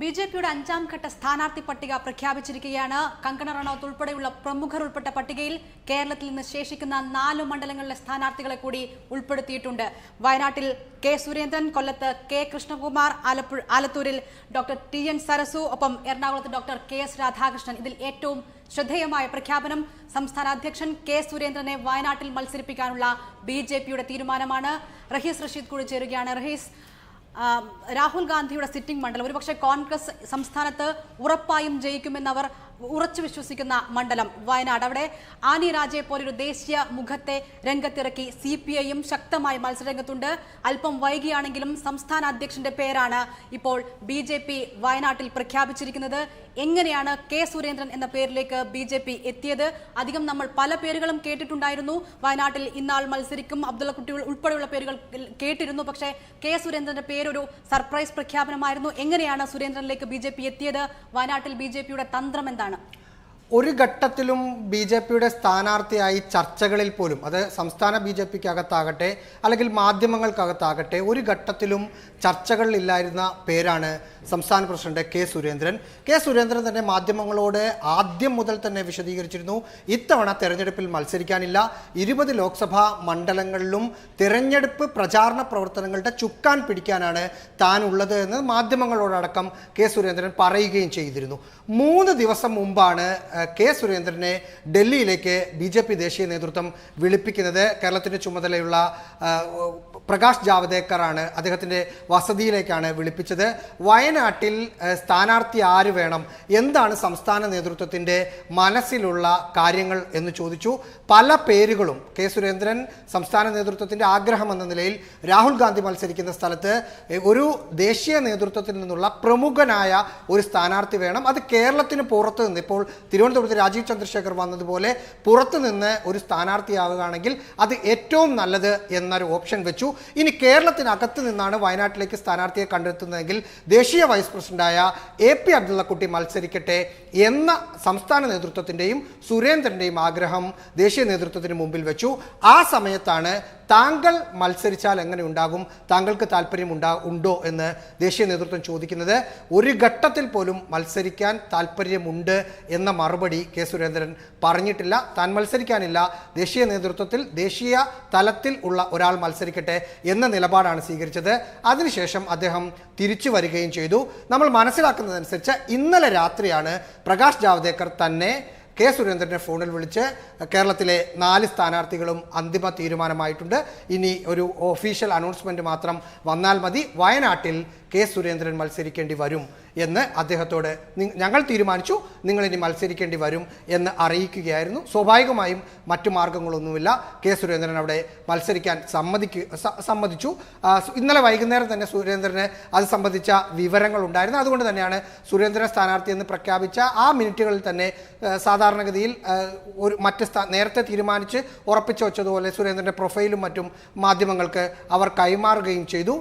B J പിയുടെ അഞ്ചാം ഘട്ട സ്ഥാനാർത്ഥി പട്ടിക പ്രഖ്യാപിച്ചിരിക്കുകയാണ്. കങ്കണ റണൌത്ത് ഉൾപ്പെടെയുള്ള പ്രമുഖർ ഉൾപ്പെട്ട പട്ടികയിൽ കേരളത്തിൽ നിന്ന് ശേഷിക്കുന്ന നാല് മണ്ഡലങ്ങളിലെ സ്ഥാനാർത്ഥികളെ കൂടി ഉൾപ്പെടുത്തിയിട്ടുണ്ട്. വയനാട്ടിൽ കെ സുരേന്ദ്രൻ കൊല്ലത്ത് കെ കൃഷ്ണകുമാർ ആലപ്പുഴ ആലത്തൂരിൽ ഡോക്ടർ ടി എൻ സരസു ഒപ്പം എറണാകുളത്ത് ഡോക്ടർ കെ എസ് രാധാകൃഷ്ണൻ. ഇതിൽ ഏറ്റവും ശ്രദ്ധേയമായ പ്രഖ്യാപനം സംസ്ഥാന അധ്യക്ഷൻ കെ സുരേന്ദ്രനെ വയനാട്ടിൽ മത്സരിപ്പിക്കാനുള്ള ബി തീരുമാനമാണ്. റഹീസ് റഷീദ് കൂടി ചേരുകയാണ്. റഹീസ് രാഹുൽ ഗാന്ധിയുടെ സിറ്റിംഗ് മണ്ഡലം. ഒരുപക്ഷെ കോൺഗ്രസ് സംസ്ഥാനത്ത് ഉറപ്പായും ജയിക്കുമെന്നവർ ഉറച്ചു വിശ്വസിക്കുന്ന മണ്ഡലം വയനാട്. അവിടെ ആനി രാജയെ പോലൊരു ദേശീയ മുഖത്തെ രംഗത്തിറക്കി സി പി ഐയും ശക്തമായി മത്സരരംഗത്തുണ്ട്. അല്പം വൈകിയാണെങ്കിലും സംസ്ഥാന അധ്യക്ഷന്റെ പേരാണ് ഇപ്പോൾ ബി ജെ പി വയനാട്ടിൽ പ്രഖ്യാപിച്ചിരിക്കുന്നത്. എങ്ങനെയാണ് കെ സുരേന്ദ്രൻ എന്ന പേരിലേക്ക് ബി ജെ പി എത്തിയത്? അധികം നമ്മൾ പല പേരുകളും കേട്ടിട്ടുണ്ടായിരുന്നു. വയനാട്ടിൽ ഇന്നാൾ മത്സരിക്കും. അബ്ദുള്ള കുട്ടികൾ ഉൾപ്പെടെയുള്ള പേരുകൾ കേട്ടിരുന്നു. പക്ഷേ കെ സുരേന്ദ്രന്റെ പേരൊരു സർപ്രൈസ് പ്രഖ്യാപനമായിരുന്നു. എങ്ങനെയാണ് സുരേന്ദ്രനിലേക്ക് ബി എത്തിയത്? വയനാട്ടിൽ ബി തന്ത്രം എന്താണ്? ആണ് ഒരു ഘട്ടത്തിലും ബി ജെ പിയുടെ സ്ഥാനാർത്ഥിയായി ചർച്ചകളിൽ പോലും അത് സംസ്ഥാന ബി ജെ പിക്ക് അകത്താകട്ടെ അല്ലെങ്കിൽ മാധ്യമങ്ങൾക്കകത്താകട്ടെ ഒരു ഘട്ടത്തിലും ചർച്ചകളിലില്ലായിരുന്ന പേരാണ് സംസ്ഥാന president K Surendran. K Surendran തന്നെ മാധ്യമങ്ങളോട് ആദ്യം മുതൽ തന്നെ വിശദീകരിച്ചിരുന്നു ഇത്തവണ തെരഞ്ഞെടുപ്പിൽ മത്സരിക്കാനില്ല. ഇരുപത് ലോക്സഭാ മണ്ഡലങ്ങളിലും തിരഞ്ഞെടുപ്പ് പ്രചാരണ പ്രവർത്തനങ്ങളുടെ ചുക്കാൻ പിടിക്കാനാണ് താൻ ഉള്ളത് എന്ന് മാധ്യമങ്ങളോടടക്കം കെ സുരേന്ദ്രൻ പറയുകയും ചെയ്തിരുന്നു. മൂന്ന് ദിവസം മുമ്പാണ് കെ സുരേന്ദ്രനെ ഡൽഹിയിലേക്ക് ബി ജെ പി ദേശീയ നേതൃത്വം വിളിപ്പിക്കുന്നത് കേരളത്തിന്റെ ചുമതലയുള്ള പ്രകാശ് ജാവദേക്കറാണ് അദ്ദേഹത്തിന്റെ വസതിയിലേക്കാണ് വിളിപ്പിച്ചത്. വയനാട്ടിൽ സ്ഥാനാർത്ഥി ആര് വേണം? എന്താണ് സംസ്ഥാന നേതൃത്വത്തിന്റെ മനസ്സിലുള്ള കാര്യങ്ങൾ എന്ന് ചോദിച്ചു. പല പേരുകളും കെ സുരേന്ദ്രൻ സംസ്ഥാന നേതൃത്വത്തിന്റെ ആഗ്രഹം എന്ന നിലയിൽ രാഹുൽ ഗാന്ധി മത്സരിക്കുന്ന സ്ഥലത്ത് ഒരു ദേശീയ നേതൃത്വത്തിൽ നിന്നുള്ള പ്രമുഖനായ ഒരു സ്ഥാനാർത്ഥി വേണം. അത് കേരളത്തിന് പുറത്ത് നിന്ന് ഇപ്പോൾ തിരുവനന്തപുരത്ത് രാജീവ് ചന്ദ്രശേഖർ വന്നതുപോലെ പുറത്ത് നിന്ന് ഒരു സ്ഥാനാർത്ഥിയാവുകയാണെങ്കിൽ അത് ഏറ്റവും നല്ലത് എന്നൊരു ഓപ്ഷൻ വെച്ചു. ഇനി കേരളത്തിനകത്ത് നിന്നാണ് വയനാട്ടിലേക്ക് സ്ഥാനാർത്ഥിയെ കണ്ടെത്തുന്നതെങ്കിൽ ദേശീയ വൈസ് പ്രസിഡന്റായ എ പി അബ്ദുള്ളക്കുട്ടി മത്സരിക്കട്ടെ എന്ന സംസ്ഥാന നേതൃത്വത്തിന്റെയും സുരേന്ദ്രന്റെയും ആഗ്രഹം ദേശീയ നേതൃത്വത്തിന് മുമ്പിൽ വെച്ചു. ആ സമയത്താണ് താങ്കൾ മത്സരിച്ചാൽ എങ്ങനെ ഉണ്ടാകും? താങ്കൾക്ക് താല്പര്യം ഉണ്ടാ ഉണ്ടോ എന്ന് ദേശീയ നേതൃത്വം ചോദിക്കുന്നത് ഒരു ഘട്ടത്തിൽ പോലും മത്സരിക്കാൻ താല്പര്യമുണ്ട് എന്ന മറുപടി കെ സുരേന്ദ്രൻ പറഞ്ഞിട്ടില്ല. താൻ മത്സരിക്കാനില്ല. ദേശീയ നേതൃത്വത്തിൽ ദേശീയ തലത്തിൽ ഉള്ള ഒരാൾ മത്സരിക്കട്ടെ എന്ന നിലപാടാണ് സ്വീകരിച്ചത്. അതിനുശേഷം അദ്ദേഹം തിരിച്ചു വരികയും ചെയ്തു. നമ്മൾ മനസ്സിലാക്കുന്നതനുസരിച്ച് ഇന്നലെ രാത്രിയാണ് പ്രകാശ് ജാവ്ദേക്കർ തന്നെ കെ സുരേന്ദ്രനെ ഫോണിൽ വിളിച്ച് കേരളത്തിലെ നാല് സ്ഥാനാർത്ഥികളും അന്തിമ തീരുമാനമായിട്ടുണ്ട്. ഇനി ഒരു ഒഫീഷ്യൽ അനൗൺസ്മെന്റ് മാത്രം വന്നാൽ മതി. വയനാട്ടിൽ കെ സുരേന്ദ്രൻ മത്സരിക്കേണ്ടി വരും. എന്ന് അദ്ദേഹത്തോട് ഞങ്ങൾ തീരുമാനിച്ചു. നിങ്ങളിനി മത്സരിക്കേണ്ടി വരും എന്ന് അറിയിക്കുകയായിരുന്നു. സ്വാഭാവികമായും മറ്റു മാർഗങ്ങളൊന്നുമില്ല. കെ സുരേന്ദ്രൻ അവിടെ മത്സരിക്കാൻ സമ്മതിക്കു സമ്മതിച്ചു. ഇന്നലെ വൈകുന്നേരം തന്നെ സുരേന്ദ്രന് അത് സംബന്ധിച്ച വിവരങ്ങൾ ഉണ്ടായിരുന്നു അതുകൊണ്ട് തന്നെയാണ് സുരേന്ദ്രൻ സ്ഥാനാർത്ഥി എന്ന് പ്രഖ്യാപിച്ച ആ മിനിറ്റുകളിൽ തന്നെ സാധാരണഗതിയിൽ ഒരു മറ്റ് നേരത്തെ തീരുമാനിച്ച് ഉറപ്പിച്ചു വെച്ചതുപോലെ സുരേന്ദ്രന്റെ പ്രൊഫൈലും മറ്റും മാധ്യമങ്ങൾക്ക് അവർ കൈമാറുകയും ചെയ്തു.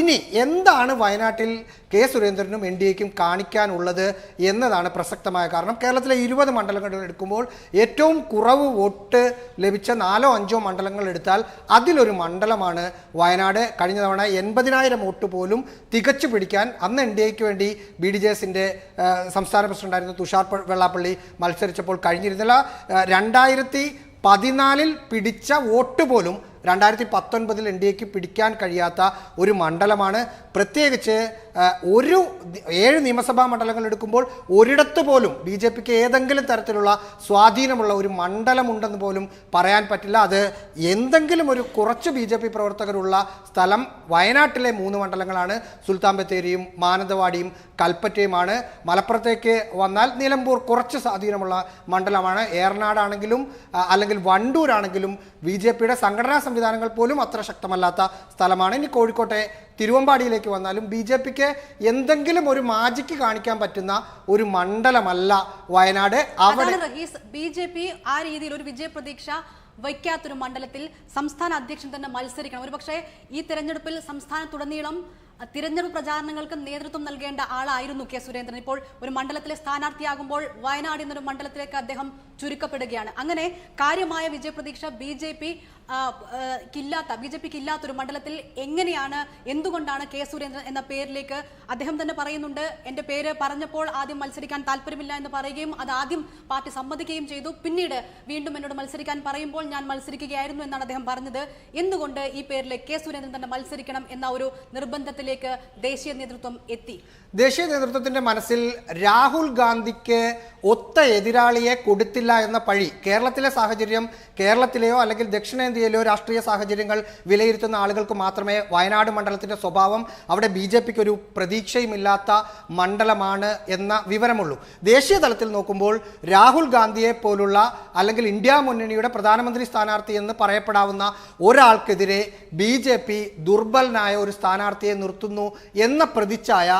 ഇനി എന്താണ് വയനാട്ടിൽ കെ സുരേന്ദ്രനും എൻ ഡി എക്കും കാണിക്കാനുള്ളത് എന്നതാണ് പ്രസക്തമായ കാരണം. കേരളത്തിലെ ഇരുപത് മണ്ഡലങ്ങൾ എടുക്കുമ്പോൾ ഏറ്റവും കുറവ് വോട്ട് ലഭിച്ച നാലോ അഞ്ചോ മണ്ഡലങ്ങൾ എടുത്താൽ അതിലൊരു മണ്ഡലമാണ് വയനാട്. കഴിഞ്ഞ തവണ എൺപതിനായിരം വോട്ട് പോലും തികച്ചു പിടിക്കാൻ അന്ന് എൻ ഡി എക്ക് വേണ്ടി ബി ഡി ജെ എസിന്റെ സംസ്ഥാന പ്രസിഡന്റായിരുന്ന തുഷാർ വെള്ളാപ്പള്ളി മത്സരിച്ചപ്പോൾ കഴിഞ്ഞിരുന്നില്ല. രണ്ടായിരത്തി പതിനാലിൽ പിടിച്ച വോട്ട് പോലും രണ്ടായിരത്തി പത്തൊൻപതിൽ എൻ ഡി എക്ക് പിടിക്കാൻ കഴിയാത്ത ഒരു മണ്ഡലമാണ്. പ്രത്യേകിച്ച് ഒരു ഏഴ് നിയമസഭാ മണ്ഡലങ്ങൾ എടുക്കുമ്പോൾ ഒരിടത്ത് പോലും ബി ജെ പിക്ക് ഏതെങ്കിലും തരത്തിലുള്ള സ്വാധീനമുള്ള ഒരു മണ്ഡലമുണ്ടെന്ന് പോലും പറയാൻ പറ്റില്ല. അത് എന്തെങ്കിലും ഒരു കുറച്ച് ബി ജെ പി പ്രവർത്തകരുള്ള സ്ഥലം വയനാട്ടിലെ മൂന്ന് മണ്ഡലങ്ങളാണ്. സുൽത്താൻ ബത്തേരിയും മാനന്തവാടിയും കൽപ്പറ്റയുമാണ്. മലപ്പുറത്തേക്ക് വന്നാൽ നിലമ്പൂർ കുറച്ച് സ്വാധീനമുള്ള മണ്ഡലമാണ്. ഏറനാടാണെങ്കിലും അല്ലെങ്കിൽ വണ്ടൂരാണെങ്കിലും ബി ജെ പിയുടെ സംഘടനാ സംവിധാനങ്ങൾ പോലും അത്ര ശക്തമല്ലാത്ത സ്ഥലമാണ്. ഇനി കോഴിക്കോട്ടെ തിരുവമ്പാടിയിലേക്ക് വന്നാലും ബി ജെ പിക്ക് എന്തെങ്കിലും ഒരു മാജിക്ക് കാണിക്കാൻ പറ്റുന്ന ഒരു മണ്ഡലമല്ല വയനാട്. അവിടെ ബി ജെ പി ആ രീതിയിൽ ഒരു വിജയപ്രതീക്ഷ വയ്ക്കാത്തൊരു മണ്ഡലത്തിൽ സംസ്ഥാന അധ്യക്ഷൻ തന്നെ മത്സരിക്കണം. ഒരുപക്ഷെ ഈ തെരഞ്ഞെടുപ്പിൽ സംസ്ഥാനത്തുടനീളം തിരഞ്ഞെടുപ്പ് പ്രചാരണങ്ങൾക്ക് നേതൃത്വം നൽകേണ്ട ആളായിരുന്നു കെ സുരേന്ദ്രൻ. ഇപ്പോൾ ഒരു മണ്ഡലത്തിലെ സ്ഥാനാർത്ഥിയാകുമ്പോൾ വയനാട് എന്നൊരു മണ്ഡലത്തിലേക്ക് അദ്ദേഹം ചുരുക്കപ്പെടുകയാണ്. അങ്ങനെ കാര്യമായ വിജയപ്രതീക്ഷ ബി ആ, ബി ജെ പിക്ക് ഇല്ലാത്തൊരു മണ്ഡലത്തിൽ എങ്ങനെയാണ് എന്തുകൊണ്ടാണ് കെ സുരേന്ദ്രൻ എന്ന പേരിലേക്ക് അദ്ദേഹം തന്നെ പറയുന്നുണ്ട്. എന്റെ പേര് പറഞ്ഞപ്പോൾ ആദ്യം മത്സരിക്കാൻ താല്പര്യമില്ല എന്ന് പറയുകയും അത് ആദ്യം പാർട്ടി സമ്മതിക്കുകയും ചെയ്തു. പിന്നീട് വീണ്ടും എന്നോട് മത്സരിക്കാൻ പറയുമ്പോൾ ഞാൻ മത്സരിക്കുകയായിരുന്നു എന്നാണ് അദ്ദേഹം പറഞ്ഞത്. എന്തുകൊണ്ട് ഈ പേരിൽ കെ സുരേന്ദ്രൻ തന്നെ മത്സരിക്കണം എന്ന ഒരു നിർബന്ധത്തിലേക്ക് ദേശീയ നേതൃത്വം എത്തി? ദേശീയ നേതൃത്വത്തിന്റെ മനസ്സിൽ രാഹുൽ ഗാന്ധിക്ക് ഒത്ത എതിരാളിയെ കൊടുത്തില്ല എന്ന പഴി കേരളത്തിലെ സാഹചര്യം കേരളത്തിലെയോ അല്ലെങ്കിൽ ദക്ഷിണേന്ത്യയിലെയോ രാഷ്ട്രീയ സാഹചര്യങ്ങൾ വിലയിരുത്തുന്ന ആളുകൾക്ക് മാത്രമേ വയനാട് മണ്ഡലത്തിന്റെ സ്വഭാവം അവിടെ ബി ജെ പിക്ക് ഒരു പ്രതീക്ഷയുമില്ലാത്ത മണ്ഡലമാണ് എന്ന വിവരമുള്ളൂ. ദേശീയ തലത്തിൽ നോക്കുമ്പോൾ രാഹുൽ ഗാന്ധിയെ പോലുള്ള അല്ലെങ്കിൽ ഇന്ത്യ മുന്നണിയുടെ പ്രധാനമന്ത്രി സ്ഥാനാർത്ഥി എന്ന് പറയപ്പെടാവുന്ന ഒരാൾക്കെതിരെ ബി ജെ പി ദുർബലനായ ഒരു സ്ഥാനാർത്ഥിയെ നിർത്തുന്നു എന്ന പ്രതിച്ഛായ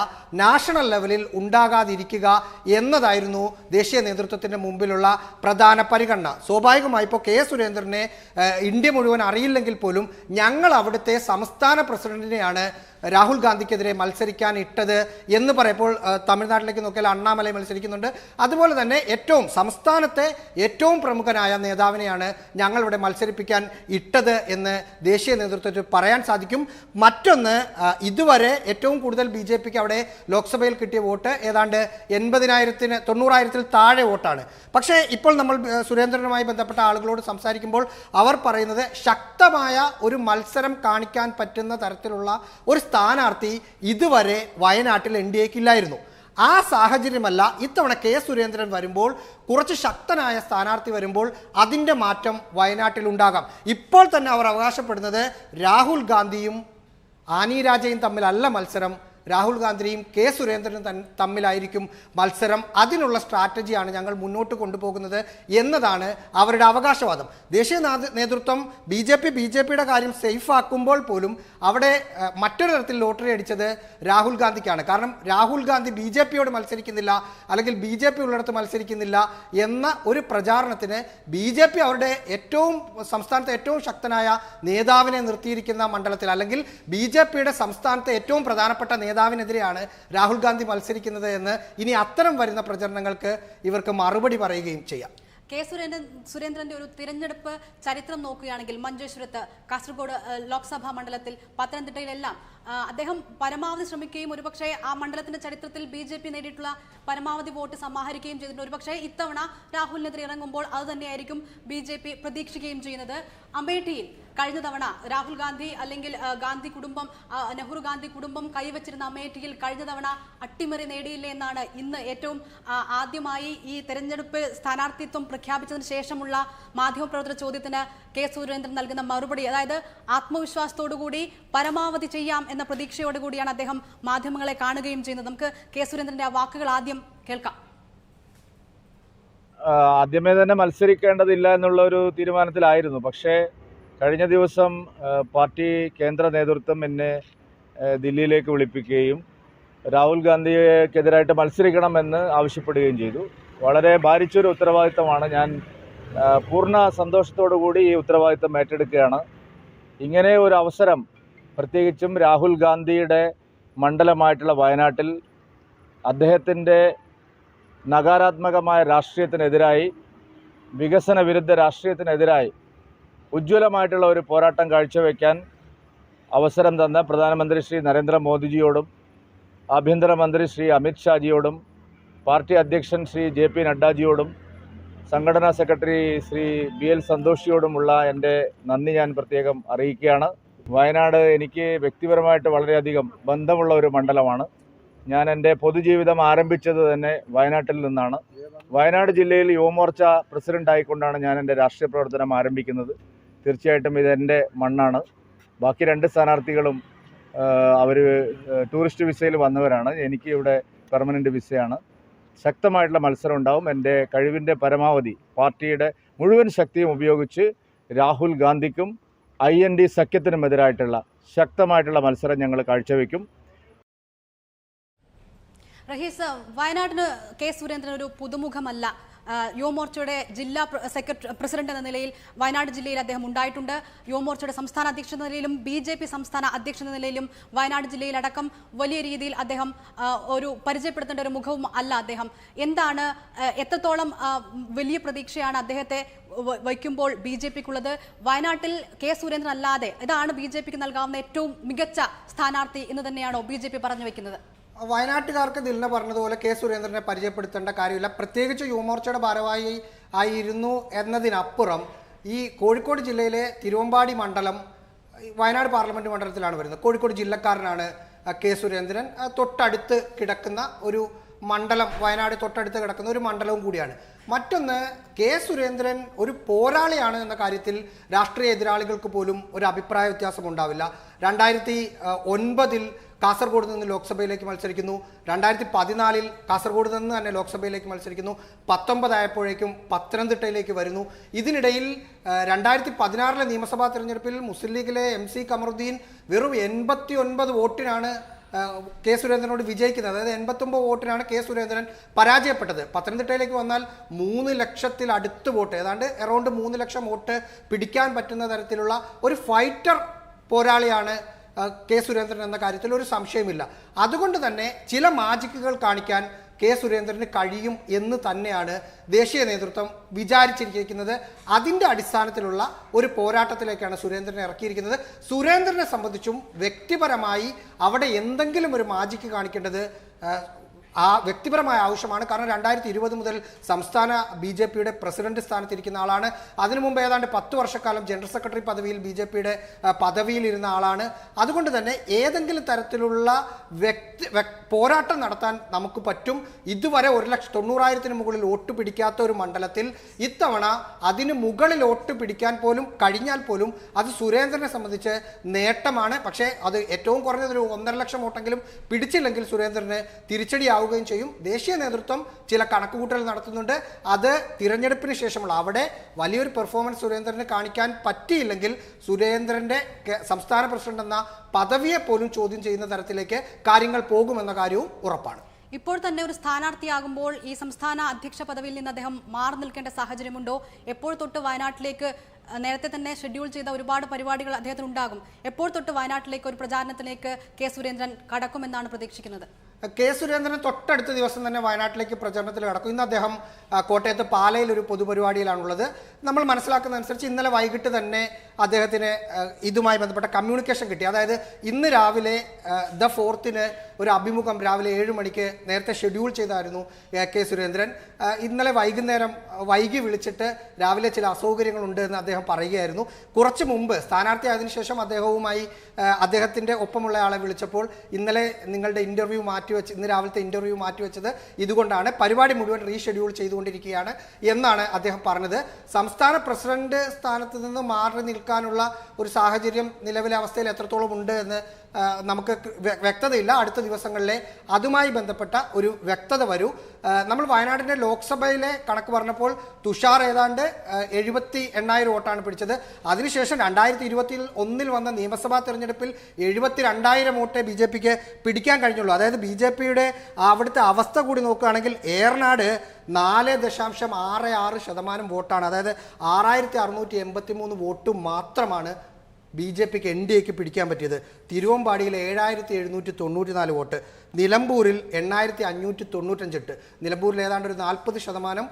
നാഷണൽ ലെവലിൽ ഉണ്ടാകാതിരിക്കുക എന്നതായിരുന്നു ദേശീയ നേതൃത്വത്തിന്റെ മുമ്പിലുള്ള പ്രധാന പരിഗണന. സ്വാഭാവികമായി ഇപ്പോൾ കെ സുരേന്ദ്രനെ ഏഹ്, ഇന്ത്യ മുഴുവൻ അറിയില്ലെങ്കിൽ പോലും ഞങ്ങൾ അവിടുത്തെ സംസ്ഥാന പ്രസിഡന്റിനെയാണ് രാഹുൽ ഗാന്ധിക്കെതിരെ മത്സരിക്കാൻ ഇട്ടത് എന്ന് പറയുമ്പോൾ തമിഴ്നാട്ടിലേക്ക് നോക്കിയാൽ അണ്ണാമലൈ മത്സരിക്കുന്നുണ്ട്. അതുപോലെ തന്നെ ഏറ്റവും സംസ്ഥാനത്തെ ഏറ്റവും പ്രമുഖനായ നേതാവിനെയാണ് ഞങ്ങളിവിടെ മത്സരിപ്പിക്കാൻ ഇട്ടത് എന്ന് ദേശീയ നേതൃത്വത്തിൽ പറയാൻ സാധിക്കും. മറ്റൊന്ന് ഇതുവരെ ഏറ്റവും കൂടുതൽ ബി ജെ പിക്ക് അവിടെ ലോക്സഭയിൽ കിട്ടിയ വോട്ട് ഏതാണ്ട് എൺപതിനായിരത്തിന് തൊണ്ണൂറായിരത്തിൽ താഴെ വോട്ടാണ്. പക്ഷേ ഇപ്പോൾ നമ്മൾ സുരേന്ദ്രനുമായി ബന്ധപ്പെട്ട ആളുകളോട് സംസാരിക്കുമ്പോൾ അവർ പറയുന്നത് ശക്തമായ ഒരു മത്സരം കാണിക്കാൻ പറ്റുന്ന തരത്തിലുള്ള ഒരു സ്ഥാനാർത്ഥി ഇതുവരെ വയനാട്ടിൽ എൻ ഡി എക്കില്ലായിരുന്നു ആ സാഹചര്യമല്ല ഇത്തവണ കെ സുരേന്ദ്രൻ വരുമ്പോൾ കുറച്ച് ശക്തനായ സ്ഥാനാർത്ഥി വരുമ്പോൾ അതിന്റെ മാറ്റം വയനാട്ടിൽ ഉണ്ടാകാം. ഇപ്പോൾ തന്നെ അവർ അവകാശപ്പെടുന്നത് രാഹുൽ ഗാന്ധിയും ആനി രാജയും തമ്മിലല്ല മത്സരം. രാഹുൽ ഗാന്ധിയും കെ സുരേന്ദ്രനും തമ്മിലായിരിക്കും മത്സരം. അതിനുള്ള സ്ട്രാറ്റജിയാണ് ഞങ്ങൾ മുന്നോട്ട് കൊണ്ടുപോകുന്നത് എന്നതാണ് അവരുടെ അവകാശവാദം. ദേശീയ നേതൃത്വം B J P B J പിയുടെ കാര്യം സേഫ് ആക്കുമ്പോൾ പോലും അവിടെ മറ്റൊരു തരത്തിൽ ലോട്ടറി അടിച്ചത് രാഹുൽ ഗാന്ധിക്കാണ്. കാരണം രാഹുൽ ഗാന്ധി ബി ജെ പിയോട് മത്സരിക്കുന്നില്ല അല്ലെങ്കിൽ ബി ജെ പി ഉള്ളിടത്ത് മത്സരിക്കുന്നില്ല എന്ന ഒരു പ്രചാരണത്തിന് ബി ജെ പി അവരുടെ ഏറ്റവും സംസ്ഥാനത്തെ ഏറ്റവും ശക്തനായ നേതാവിനെ നിർത്തിയിരിക്കുന്ന മണ്ഡലത്തിൽ അല്ലെങ്കിൽ ബി ജെ പിയുടെ സംസ്ഥാനത്തെ ഏറ്റവും പ്രധാനപ്പെട്ട നേതാവിനെതിരെയാണ് രാഹുൽ ഗാന്ധി മത്സരിക്കുന്നത് എന്ന് ഇനി അത്തരം വരുന്ന പ്രചരണങ്ങൾക്ക് ഇവർക്ക് മറുപടി പറയുകയും ചെയ്യാം. കെ സുരേന്ദ്രൻ സുരേന്ദ്രന്റെ ഒരു തിരഞ്ഞെടുപ്പ് ചരിത്രം നോക്കുകയാണെങ്കിൽ മഞ്ചേശ്വരത്ത് കാസർഗോഡ് ലോക്സഭാ മണ്ഡലത്തിൽ പത്തനംതിട്ടയിലെല്ലാം അദ്ദേഹം പരമാവധി ശ്രമിക്കുകയും ഒരുപക്ഷെ ആ മണ്ഡലത്തിന്റെ ചരിത്രത്തിൽ ബി ജെ പി നേടിയിട്ടുള്ള പരമാവധി വോട്ട് സമാഹരിക്കുകയും ചെയ്തിട്ടുണ്ട്. ഒരുപക്ഷെ ഇത്തവണ രാഹുലിനെതിരെ ഇറങ്ങുമ്പോൾ അത് തന്നെയായിരിക്കും ബി ജെ പി പ്രതീക്ഷിക്കുകയും ചെയ്യുന്നത്. അമേഠിയിൽ കഴിഞ്ഞ തവണ രാഹുൽ ഗാന്ധി അല്ലെങ്കിൽ ഗാന്ധി കുടുംബം നെഹ്റു ഗാന്ധി കുടുംബം കൈവച്ചിരുന്ന അമേഠിയിൽ കഴിഞ്ഞ തവണ അട്ടിമറി നേടിയില്ലേ എന്നാണ് ഇന്ന് ഏറ്റവും ആദ്യമായി ഈ തെരഞ്ഞെടുപ്പ് സ്ഥാനാർത്ഥിത്വം പ്രഖ്യാപിച്ചതിന് ശേഷമുള്ള മാധ്യമപ്രവർത്തന ചോദ്യത്തിന് കെ സുരേന്ദ്രൻ നൽകുന്ന മറുപടി. അതായത് ആത്മവിശ്വാസത്തോടുകൂടി പരമാവധി ചെയ്യാം എന്ന പ്രതീക്ഷയോടുകൂടിയാണ് അദ്ദേഹം മാധ്യമങ്ങളെ കാണുകയും ചെയ്യുന്നത്. നമുക്ക് കെ സുരേന്ദ്രന്റെ ആ വാക്കുകൾ ആദ്യം കേൾക്കാം. ആദ്യമേ തന്നെ മത്സരിക്കേണ്ടതില്ല എന്നുള്ള ഒരു തീരുമാനത്തിലായിരുന്നു. പക്ഷേ കഴിഞ്ഞ ദിവസം പാർട്ടി കേന്ദ്ര നേതൃത്വം എന്നെ ദില്ലിയിലേക്ക് വിളിപ്പിക്കുകയും രാഹുൽ ഗാന്ധിക്കെതിരായിട്ട് മത്സരിക്കണമെന്ന് ആവശ്യപ്പെടുകയും ചെയ്തു. വളരെ ഭാരിച്ചൊരു ഉത്തരവാദിത്തമാണ്. ഞാൻ പൂർണ സന്തോഷത്തോടു കൂടി ഈ ഉത്തരവാദിത്തം ഏറ്റെടുക്കുകയാണ്. ഇങ്ങനെ ഒരു അവസരം പ്രത്യേകിച്ചും രാഹുൽ ഗാന്ധിയുടെ മണ്ഡലമായിട്ടുള്ള വയനാട്ടിൽ അദ്ദേഹത്തിന്റെ നകാരാത്മകമായ രാഷ്ട്രീയത്തിനെതിരായി വികസന വിരുദ്ധ രാഷ്ട്രീയത്തിനെതിരായി ഉജ്ജ്വലമായിട്ടുള്ള ഒരു പോരാട്ടം കാഴ്ചവെക്കാൻ അവസരം തന്ന പ്രധാനമന്ത്രി ശ്രീ നരേന്ദ്രമോദിജിയോടും ആഭ്യന്തരമന്ത്രി ശ്രീ അമിത്ഷാജിയോടും പാർട്ടി അധ്യക്ഷൻ ശ്രീ ജെ പി നഡ്ഡാജിയോടും സംഘടനാ സെക്രട്ടറി ശ്രീ ബി എൽ സന്തോഷിയോടുമുള്ള എന്റെ നന്ദി ഞാൻ പ്രത്യേകം അറിയിക്കുകയാണ്. വയനാട് എനിക്ക് വ്യക്തിപരമായിട്ട് വളരെയധികം ബന്ധമുള്ള ഒരു മണ്ഡലമാണ്. ഞാൻ എന്റെ പൊതുജീവിതം ആരംഭിച്ചത് തന്നെ വയനാട്ടിൽ നിന്നാണ്. വയനാട് ജില്ലയിൽ യുവമോർച്ച പ്രസിഡന്റ് ആയിക്കൊണ്ടാണ് ഞാൻ എന്റെ രാഷ്ട്രീയ പ്രവർത്തനം ആരംഭിക്കുന്നത്. തീർച്ചയായിട്ടും ഇതെന്റെ മണ്ണാണ്. ബാക്കി രണ്ട് സ്ഥാനാർത്ഥികളും അവർ ടൂറിസ്റ്റ് വിസയിൽ വന്നവരാണ്. എനിക്ക് ഇവിടെ പെർമനന്റ് വിസയാണ്. ശക്തമായിട്ടുള്ള മത്സരം ഉണ്ടാവും. എന്റെ കഴിവിന്റെ പരമാവധി പാർട്ടിയുടെ മുഴുവൻ ശക്തിയും ഉപയോഗിച്ച് രാഹുൽ ഗാന്ധിക്കും ഐ എൻ ഡി സഖ്യത്തിനുമെതിരായിട്ടുള്ള ശക്തമായിട്ടുള്ള മത്സരം ഞങ്ങൾ കാഴ്ചവെക്കും. റഹീസ് വയനാടിന് കെ സുരേന്ദ്രൻ ഒരു പുതുമുഖമല്ല. യുവമോർച്ചയുടെ ജില്ലാ സെക്രട്ടറി പ്രസിഡന്റ് എന്ന നിലയിൽ വയനാട് ജില്ലയിൽ അദ്ദേഹം ഉണ്ടായിട്ടുണ്ട്. യുവമോർച്ചയുടെ സംസ്ഥാന അധ്യക്ഷ എന്ന നിലയിലും ബി ജെ പി സംസ്ഥാന അധ്യക്ഷ എന്ന നിലയിലും വയനാട് ജില്ലയിലടക്കം വലിയ രീതിയിൽ അദ്ദേഹം ഒരു പരിചയപ്പെടുത്തേണ്ട ഒരു മുഖവും അല്ല അദ്ദേഹം. എന്താണ് എത്രത്തോളം വലിയ പ്രതീക്ഷയാണ് അദ്ദേഹത്തെ വയ്ക്കുമ്പോൾ ബി ജെ പിക്കുള്ളത്? വയനാട്ടിൽ കെ സുരേന്ദ്രൻ അല്ലാതെ ഇതാണ് ബി ജെ പിക്ക് നൽകാവുന്ന ഏറ്റവും മികച്ച സ്ഥാനാർത്ഥി എന്ന് തന്നെയാണോ ബി ജെ പി പറഞ്ഞു വെക്കുന്നത് വയനാട്ടുകാർക്ക് ദിൽന പറഞ്ഞതുപോലെ കെ സുരേന്ദ്രനെ പരിചയപ്പെടുത്തേണ്ട കാര്യമില്ല. പ്രത്യേകിച്ച് യുവമോർച്ചയുടെ ഭാരവാഹി ആയിരുന്നു എന്നതിനപ്പുറം ഈ കോഴിക്കോട് ജില്ലയിലെ തിരുവമ്പാടി മണ്ഡലം വയനാട് പാർലമെന്റ് മണ്ഡലത്തിലാണ് വരുന്നത്. കോഴിക്കോട് ജില്ലക്കാരനാണ് കെ സുരേന്ദ്രൻ. തൊട്ടടുത്ത് കിടക്കുന്ന ഒരു മണ്ഡലം വയനാട് തൊട്ടടുത്ത് കിടക്കുന്ന ഒരു മണ്ഡലവും കൂടിയാണ്. മറ്റൊന്ന് കെ സുരേന്ദ്രൻ ഒരു പോരാളിയാണ് എന്ന കാര്യത്തിൽ രാഷ്ട്രീയ എതിരാളികൾക്ക് പോലും ഒരു അഭിപ്രായ വ്യത്യാസം ഉണ്ടാവില്ല രണ്ടായിരത്തി ഒൻപതിൽ കാസർഗോഡ് നിന്ന് ലോക്സഭയിലേക്ക് മത്സരിക്കുന്നു. രണ്ടായിരത്തി പതിനാലിൽ കാസർഗോഡ് നിന്ന് തന്നെ ലോക്സഭയിലേക്ക് മത്സരിക്കുന്നു. പത്തൊമ്പതായപ്പോഴേക്കും പത്തനംതിട്ടയിലേക്ക് വരുന്നു. ഇതിനിടയിൽ രണ്ടായിരത്തി പതിനാറിലെ നിയമസഭാ തെരഞ്ഞെടുപ്പിൽ മുസ്ലിം ലീഗിലെ എം സി കമറുദ്ദീൻ വെറും എൺപത്തി ഒൻപത് വോട്ടിനാണ് കെ സുരേന്ദ്രനോട് വിജയിക്കുന്നത്. അതായത് എൺപത്തൊമ്പത് വോട്ടിനാണ് കെ സുരേന്ദ്രൻ പരാജയപ്പെട്ടത്. പത്തനംതിട്ടയിലേക്ക് വന്നാൽ മൂന്ന് ലക്ഷത്തിൽ അടുത്ത് വോട്ട്. ഏതാണ്ട് അറൗണ്ട് മൂന്ന് ലക്ഷം വോട്ട് പിടിക്കാൻ പറ്റുന്ന തരത്തിലുള്ള ഒരു ഫൈറ്റർ പോരാളിയാണ് കെ സുരേന്ദ്രൻ എന്ന കാര്യത്തിൽ ഒരു സംശയമില്ല. അതുകൊണ്ട് തന്നെ ചില മാജിക്കുകൾ കാണിക്കാൻ കെ സുരേന്ദ്രന് കഴിയും എന്ന് തന്നെയാണ് ദേശീയ നേതൃത്വം വിചാരിച്ചിരിക്കുന്നത്. അതിന്റെ അടിസ്ഥാനത്തിലുള്ള ഒരു പോരാട്ടത്തിലേക്കാണ് സുരേന്ദ്രനെ ഇറക്കിയിരിക്കുന്നത്. സുരേന്ദ്രനെ സംബന്ധിച്ചും വ്യക്തിപരമായി അവിടെ എന്തെങ്കിലും ഒരു മാജിക്ക് കാണിക്കേണ്ടത് ആ, വ്യക്തിപരമായ ആവശ്യമാണ്. കാരണം രണ്ടായിരത്തി ഇരുപത് മുതൽ സംസ്ഥാന ബി ജെ പിയുടെ പ്രസിഡന്റ് സ്ഥാനത്തിരിക്കുന്ന ആളാണ്. അതിനു മുമ്പ് ഏതാണ്ട് പത്ത് വർഷക്കാലം ജനറൽ സെക്രട്ടറി പദവിയിൽ ബി ജെ പിയുടെ പദവിയിലിരുന്ന ആളാണ്. അതുകൊണ്ട് തന്നെ ഏതെങ്കിലും തരത്തിലുള്ള വ്യക്തി പോരാട്ടം നടത്താൻ നമുക്ക് പറ്റും. ഇതുവരെ ഒരു ലക്ഷം തൊണ്ണൂറായിരത്തിന് മുകളിൽ വോട്ട് പിടിക്കാത്ത ഒരു മണ്ഡലത്തിൽ ഇത്തവണ അതിന് മുകളിൽ വോട്ട് പിടിക്കാൻ പോലും കഴിഞ്ഞാൽ പോലും അത് സുരേന്ദ്രനെ സംബന്ധിച്ച് നേട്ടമാണ്. പക്ഷേ അത് ഏറ്റവും കുറഞ്ഞതൊരു ഒന്നര ലക്ഷം വോട്ടെങ്കിലും പിടിച്ചില്ലെങ്കിൽ സുരേന്ദ്രന് തിരിച്ചടിയാവുകയും ചെയ്യും. ദേശീയ നേതൃത്വം ചില കണക്കുകൂട്ടൽ നടത്തുന്നുണ്ട്. അത് തിരഞ്ഞെടുപ്പിന് ശേഷമുള്ള അവിടെ വലിയൊരു പെർഫോമൻസ് സുരേന്ദ്രന് കാണിക്കാൻ പറ്റിയില്ലെങ്കിൽ സുരേന്ദ്രന്റെ സംസ്ഥാന പ്രസിഡന്റ് എന്ന പദവിയെ പോലും ചോദ്യം ചെയ്യുന്ന തരത്തിലേക്ക് കാര്യങ്ങൾ പോകുമെന്ന കാര്യവും ഉറപ്പാണ്. ഇപ്പോൾ തന്നെ ഒരു സ്ഥാനാർത്ഥിയാകുമ്പോൾ ഈ സംസ്ഥാന അധ്യക്ഷ പദവിയിൽ നിന്ന് അദ്ദേഹം മാറി നിൽക്കേണ്ട സാഹചര്യമുണ്ടോ? എപ്പോൾ തൊട്ട് വയനാട്ടിലേക്ക് നേരത്തെ തന്നെ ഷെഡ്യൂൾ ചെയ്ത ഒരുപാട് പരിപാടികൾ അദ്ദേഹത്തിന് ഉണ്ടാകും എപ്പോൾ തൊട്ട് വയനാട്ടിലേക്ക് ഒരു പ്രചാരണത്തിലേക്ക് കെ സുരേന്ദ്രൻ കടക്കുമെന്നാണ് പ്രതീക്ഷിക്കുന്നത്? കെ സുരേന്ദ്രൻ തൊട്ടടുത്ത ദിവസം തന്നെ വയനാട്ടിലേക്ക് പ്രചരണത്തിൽ കടക്കും. ഇന്ന് അദ്ദേഹം കോട്ടയത്ത് പാലയിൽ ഒരു പൊതുപരിപാടിയിലാണുള്ളത്. നമ്മൾ മനസ്സിലാക്കുന്ന അനുസരിച്ച് ഇന്നലെ വൈകിട്ട് തന്നെ അദ്ദേഹത്തിന് ഇതുമായി ബന്ധപ്പെട്ട കമ്മ്യൂണിക്കേഷൻ കിട്ടി. അതായത് ഇന്ന് രാവിലെ ദ ഫോർത്തിന് ഒരു അഭിമുഖം രാവിലെ ഏഴ് മണിക്ക് നേരത്തെ ഷെഡ്യൂൾ ചെയ്തായിരുന്നു എ കെ സുരേന്ദ്രൻ. ഇന്നലെ വൈകുന്നേരം വൈകി വിളിച്ചിട്ട് രാവിലെ ചില അസൗകര്യങ്ങളുണ്ട് എന്ന് അദ്ദേഹം പറയുകയായിരുന്നു. കുറച്ച് മുമ്പ് സ്ഥാനാർത്ഥിയായതിനു ശേഷം അദ്ദേഹവുമായി അദ്ദേഹത്തിന്റെ ഒപ്പമുള്ള ആളെ വിളിച്ചപ്പോൾ ഇന്നലെ നിങ്ങളുടെ ഇന്റർവ്യൂ മാറ്റിവെച്ച് ഇന്ന് രാവിലത്തെ ഇന്റർവ്യൂ മാറ്റിവെച്ചത് ഇതുകൊണ്ടാണ്. പരിപാടി മുഴുവൻ റീഷെഡ്യൂൾ ചെയ്തുകൊണ്ടിരിക്കുകയാണ് എന്നാണ് അദ്ദേഹം പറഞ്ഞത്. സംസ്ഥാന പ്രസിഡന്റ് സ്ഥാനത്ത് നിന്ന് മാറി നിൽക്കാനുള്ള ഒരു സാഹചര്യം നിലവിലെ അവസ്ഥയിൽ എത്രത്തോളം ഉണ്ട് എന്ന് നമുക്ക് വ്യക്തതയില്ല. അടുത്ത ദിവസങ്ങളിലെ അതുമായി ബന്ധപ്പെട്ട ഒരു വ്യക്തത വരൂ. നമ്മൾ വയനാടിന്റെ ലോക്സഭയിലെ കണക്ക് പറഞ്ഞപ്പോൾ തുഷാർ ഏതാണ്ട് എഴുപത്തി എണ്ണായിരം വോട്ടാണ് പിടിച്ചത്. അതിനുശേഷം രണ്ടായിരത്തി ഇരുപത്തി ഒന്നിൽ വന്ന നിയമസഭാ തെരഞ്ഞെടുപ്പിൽ എഴുപത്തി രണ്ടായിരം വോട്ടേ ബി ജെ പിക്ക് പിടിക്കാൻ കഴിഞ്ഞുള്ളൂ. അതായത് ബി ജെ പിയുടെ അവിടുത്തെ അവസ്ഥ കൂടി നോക്കുകയാണെങ്കിൽ ഏറനാട് നാല് ദശാംശം ആറ് ആറ് ശതമാനം വോട്ടാണ്. അതായത് ആറായിരത്തി അറുന്നൂറ്റി എൺപത്തി മൂന്ന് വോട്ട് മാത്രമാണ് ബി ജെ പിക്ക് എൻ ഡി എക്ക് പിടിക്കാൻ പറ്റിയത് തിരുവമ്പാടിയിൽ ഏഴായിരത്തി എഴുന്നൂറ്റി തൊണ്ണൂറ്റി നാല് വോട്ട് നിലമ്പൂരിൽ എണ്ണായിരത്തി അഞ്ഞൂറ്റി തൊണ്ണൂറ്റഞ്ചെട്ട് നിലമ്പൂരിൽ ഏതാണ്ട് ഒരു നാൽപ്പത് ശതമാനം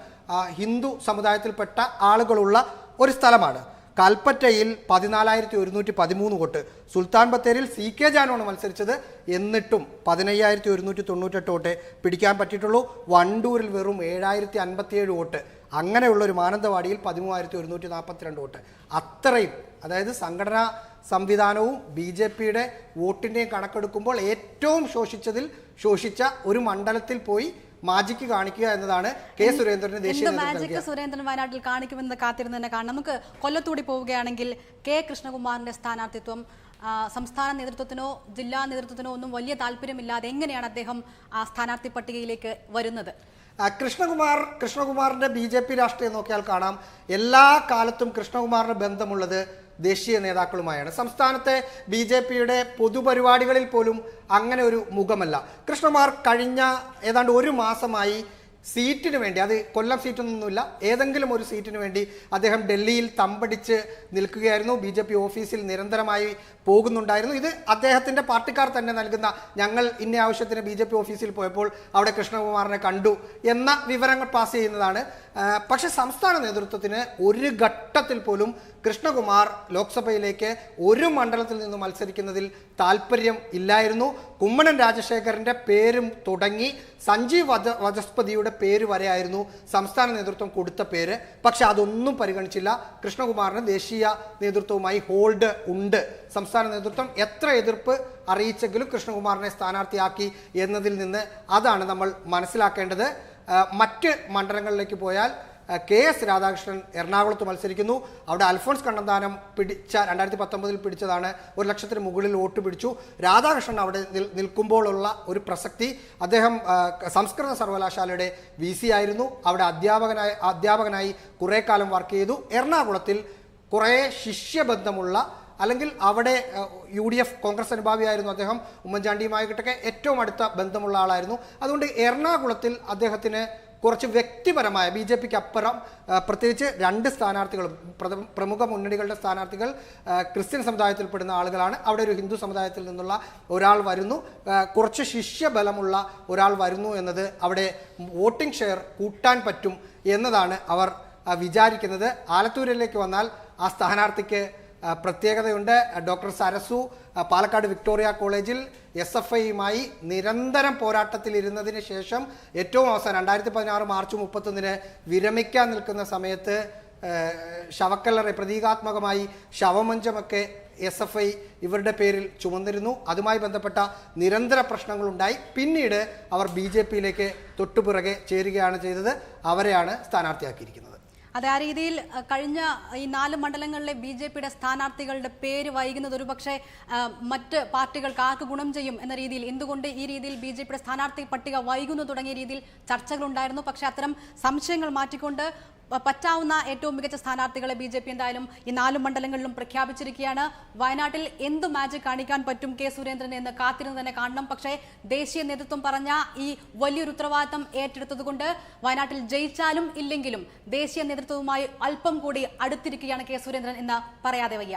ഹിന്ദു സമുദായത്തിൽപ്പെട്ട ആളുകളുള്ള ഒരു സ്ഥലമാണ്. കൽപ്പറ്റയിൽ പതിനാലായിരത്തി ഒരുന്നൂറ്റി പതിമൂന്ന് വോട്ട് സുൽത്താൻ ബത്തേരിയിൽ സി കെ ജാനുമാണ് മത്സരിച്ചത്. എന്നിട്ടും പതിനയ്യായിരത്തി ഒരുന്നൂറ്റി തൊണ്ണൂറ്റെട്ട് വോട്ടേ പിടിക്കാൻ പറ്റിയിട്ടുള്ളൂ. വണ്ടൂരിൽ വെറും ഏഴായിരത്തി അൻപത്തിയേഴ് വോട്ട്. അങ്ങനെയുള്ള ഒരു മാനന്തവാടിയിൽ പതിമൂവായിരത്തി ഒരുന്നൂറ്റി നാൽപ്പത്തിരണ്ട് വോട്ട്. അത്രയും അതായത് സംഘടനാ സംവിധാനവും ബി ജെ പിയുടെ വോട്ടിന്റെയും കണക്കെടുക്കുമ്പോൾ ഏറ്റവും ശോഷിച്ചതിൽ ശോഷിച്ച ഒരു മണ്ഡലത്തിൽ പോയി മാജിക്ക് കാണിക്കുക എന്നതാണ് കെ സുരേന്ദ്രന് ദേശീയ മാജിക്ക് സുരേന്ദ്രൻ വയനാട്ടിൽ കാണിക്കുമെന്ന് കാത്തിരുന്ന് തന്നെ കാണാം. നമുക്ക് കൊല്ലത്തൂടി പോവുകയാണെങ്കിൽ കെ കൃഷ്ണകുമാറിന്റെ സ്ഥാനാർത്ഥിത്വം സംസ്ഥാന നേതൃത്വത്തിനോ ജില്ലാ നേതൃത്വത്തിനോ ഒന്നും വലിയ താല്പര്യമില്ലാതെ എങ്ങനെയാണ് അദ്ദേഹം ആ സ്ഥാനാർത്ഥി പട്ടികയിലേക്ക് വരുന്നത്? കൃഷ്ണകുമാർ കൃഷ്ണകുമാറിന്റെ ബി ജെ പി രാഷ്ട്രീയം നോക്കിയാൽ കാണാം. എല്ലാ കാലത്തും കൃഷ്ണകുമാറിന് ബന്ധമുള്ളത് ദേശീയ നേതാക്കളുമായാണ്. സംസ്ഥാനത്തെ ബി ജെ പിയുടെ പൊതുപരിപാടികളിൽ പോലും അങ്ങനെ ഒരു മുഖമല്ല. കൃഷ്ണമാർ കഴിഞ്ഞ ഏതാണ്ട് ഒരു മാസമായി സീറ്റിന് വേണ്ടി അത് കൊല്ലം സീറ്റൊന്നുമില്ല ഏതെങ്കിലും ഒരു സീറ്റിന് വേണ്ടി അദ്ദേഹം ഡൽഹിയിൽ തമ്പടിച്ച് നിൽക്കുകയായിരുന്നു. ബി ജെ പി ഓഫീസിൽ നിരന്തരമായി പോകുന്നുണ്ടായിരുന്നു. ഇത് അദ്ദേഹത്തിന്റെ പാർട്ടിക്കാർ തന്നെ നൽകുന്ന ഞങ്ങൾ ഇന്ന ആവശ്യത്തിന് ബി ജെ പി ഓഫീസിൽ പോയപ്പോൾ അവിടെ കൃഷ്ണകുമാറിനെ കണ്ടു എന്ന വിവരങ്ങൾ പാസ് ചെയ്യുന്നതാണ്. പക്ഷേ സംസ്ഥാന നേതൃത്വത്തിന് ഒരു ഘട്ടത്തിൽ പോലും കൃഷ്ണകുമാർ ലോക്സഭയിലേക്ക് ഒരു മണ്ഡലത്തിൽ നിന്ന് മത്സരിക്കുന്നതിൽ താല്പര്യം ഇല്ലായിരുന്നു. കുമ്മനം രാജശേഖരന്റെ പേരും തുടങ്ങി. സഞ്ജീവ് വധ പേര് വരെയായിരുന്നു സംസ്ഥാന നേതൃത്വം കൊടുത്ത പേര്. പക്ഷെ അതൊന്നും പരിഗണിച്ചില്ല. കൃഷ്ണകുമാറിന് ദേശീയ നേതൃത്വവുമായി ഹോൾഡ് ഉണ്ട്. സംസ്ഥാന നേതൃത്വം എത്ര എതിർപ്പ് അറിയിച്ചെങ്കിലും കൃഷ്ണകുമാറിനെ സ്ഥാനാർത്ഥിയാക്കി എന്നതിൽ നിന്ന് അതാണ് നമ്മൾ മനസ്സിലാക്കേണ്ടത്. മറ്റ് മണ്ഡലങ്ങളിലേക്ക് പോയാൽ കെ എസ് രാധാകൃഷ്ണൻ എറണാകുളത്ത് മത്സരിക്കുന്നു. അവിടെ അൽഫോൺസ് കണ്ണന്താനം പിടിച്ച രണ്ടായിരത്തി പത്തൊമ്പതിൽ പിടിച്ചതാണ്. ഒരു ലക്ഷത്തിന് മുകളിൽ വോട്ട് പിടിച്ചു. രാധാകൃഷ്ണൻ അവിടെ നിൽ- നിൽക്കുമ്പോഴുള്ള ഒരു പ്രസക്തി. അദ്ദേഹം സംസ്കൃത സർവകലാശാലയുടെ വി ആയിരുന്നു. അവിടെ അധ്യാപകനായി അധ്യാപകനായി കുറേ കാലം വർക്ക് ചെയ്തു. എറണാകുളത്തിൽ കുറേ ശിഷ്യബന്ധമുള്ള അല്ലെങ്കിൽ അവിടെ യു ഡി എഫ് കോൺഗ്രസ് അനുഭാവിയായിരുന്നു അദ്ദേഹം. ഉമ്മൻചാണ്ടിയുമായിട്ടൊക്കെ ഏറ്റവും അടുത്ത ബന്ധമുള്ള ആളായിരുന്നു. അതുകൊണ്ട് എറണാകുളത്തിൽ അദ്ദേഹത്തിന് കുറച്ച് വ്യക്തിപരമായ ബി ജെ പിക്ക് അപ്പുറം പ്രത്യേകിച്ച് രണ്ട് സ്ഥാനാർത്ഥികളും പ്രമുഖ മുന്നണികളുടെ സ്ഥാനാർത്ഥികൾ ക്രിസ്ത്യൻ സമുദായത്തിൽപ്പെടുന്ന ആളുകളാണ്. അവിടെ ഒരു ഹിന്ദു സമുദായത്തിൽ നിന്നുള്ള ഒരാൾ വരുന്നു. കുറച്ച് ശിഷ്യബലമുള്ള ഒരാൾ വരുന്നു എന്നത് അവിടെ വോട്ടിംഗ് ഷെയർ കൂട്ടാൻ പറ്റും എന്നതാണ് അവർ വിചാരിക്കുന്നത്. ആലത്തൂരിലേക്ക് വന്നാൽ ആ സ്ഥാനാർത്ഥിക്ക് പ്രത്യേകതയുണ്ട്. ഡോക്ടർ സരസു പാലക്കാട് വിക്ടോറിയ കോളേജിൽ എസ് എഫ് ഐയുമായി നിരന്തരം പോരാട്ടത്തിലിരുന്നതിന് ശേഷം ഏറ്റവും അവസാനം രണ്ടായിരത്തി പതിനാറ് മാർച്ച് മുപ്പത്തൊന്നിന് വിരമിക്കാൻ നിൽക്കുന്ന സമയത്ത് ശവക്കല്ലറ പ്രതീകാത്മകമായി ശവമഞ്ചമൊക്കെ എസ് എഫ് ഐ ഇവരുടെ പേരിൽ ചുമന്നിരുന്നു. അതുമായി ബന്ധപ്പെട്ട നിരന്തര പ്രശ്നങ്ങളുണ്ടായി. പിന്നീട് അവർ ബി ജെ പിയിലേക്ക് തൊട്ടുപിറകെ ചേരുകയാണ് ചെയ്തത്. അവരെയാണ് സ്ഥാനാർത്ഥിയാക്കിയിരിക്കുന്നത്. അതെ ആ രീതിയിൽ കഴിഞ്ഞ ഈ നാല് മണ്ഡലങ്ങളിലെ ബി ജെ പിയുടെ സ്ഥാനാർത്ഥികളുടെ പേര് വൈകുന്നത് ഒരുപക്ഷെ മറ്റ് പാർട്ടികൾക്ക് ആർക്ക് ഗുണം ചെയ്യും എന്ന രീതിയിൽ എന്തുകൊണ്ട് ഈ രീതിയിൽ ബി ജെ പിയുടെ സ്ഥാനാർത്ഥി പട്ടിക വൈകുന്നു തുടങ്ങിയ രീതിയിൽ ചർച്ചകളുണ്ടായിരുന്നു. പക്ഷേ അത്തരം സംശയങ്ങൾ മാറ്റിക്കൊണ്ട് പറ്റാവുന്ന ഏറ്റവും മികച്ച സ്ഥാനാർത്ഥികളെ ബി ജെ പി എന്തായാലും ഈ നാല് മണ്ഡലങ്ങളിലും പ്രഖ്യാപിച്ചിരിക്കുകയാണ്. വയനാട്ടിൽ എന്ത് മാജിക് കാണിക്കാൻ പറ്റും കെ സുരേന്ദ്രൻ എന്ന് കാത്തിരുന്ന് തന്നെ കാണണം. പക്ഷേ ദേശീയ നേതൃത്വം പറഞ്ഞ ഈ വലിയൊരു ഉത്തരവാദിത്തം ഏറ്റെടുത്തതുകൊണ്ട് വയനാട്ടിൽ ജയിച്ചാലും ഇല്ലെങ്കിലും ദേശീയ നേതൃത്വവുമായി അല്പം കൂടി അടുത്തിരിക്കുകയാണ് കെ സുരേന്ദ്രൻ എന്ന് പറയാതെ വയ്യ.